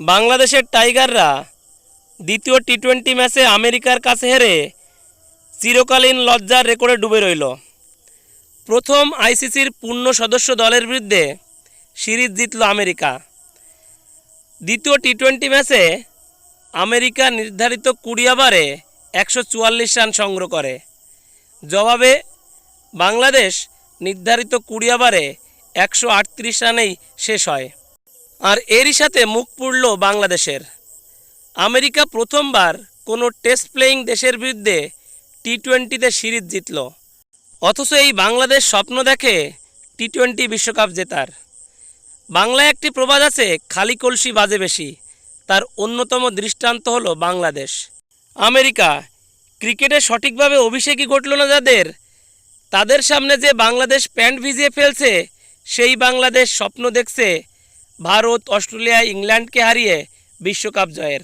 বাংলাদেশের টাইগাররা দ্বিতীয় T twenty ম্যাচে আমেরিকার কাছে হেরে চিরকালীন লজ্জার রেকর্ডে ডুবে রইল। প্রথম আইসিসির পূর্ণ সদস্য দলের বিরুদ্ধে সিরিজ জিতল আমেরিকা। দ্বিতীয় টি টোয়েন্টি ম্যাচে আমেরিকা নির্ধারিত কুড়ি ওভারে একশো চুয়াল্লিশ রান সংগ্রহ করে। জবাবে বাংলাদেশ নির্ধারিত কুড়ি ওভারে একশো আটত্রিশ রানেই শেষ হয়। আর এরই সাথে মুখ পুড়ল বাংলাদেশের। আমেরিকা প্রথমবার কোনো টেস্ট প্লেয়িং দেশের বিরুদ্ধে টি টোয়েন্টিতে সিরিজ জিতল। অথচ এই বাংলাদেশ স্বপ্ন দেখে টি টোয়েন্টি বিশ্বকাপ জেতার। বাংলায় একটি প্রবাদ আছে, খালি কলসি বাজে বেশি। তার অন্যতম দৃষ্টান্ত হলো বাংলাদেশ। আমেরিকা, ক্রিকেটে সঠিকভাবে অভিষেকই ঘটল না যাদের। তাদের সামনে যে বাংলাদেশ প্যান্ট ভিজিয়ে ফেলছে, সেই বাংলাদেশ স্বপ্ন দেখছে ভারত অস্ট্রেলিয়া ইংল্যান্ডকে হারিয়ে বিশ্বকাপ জয়ের।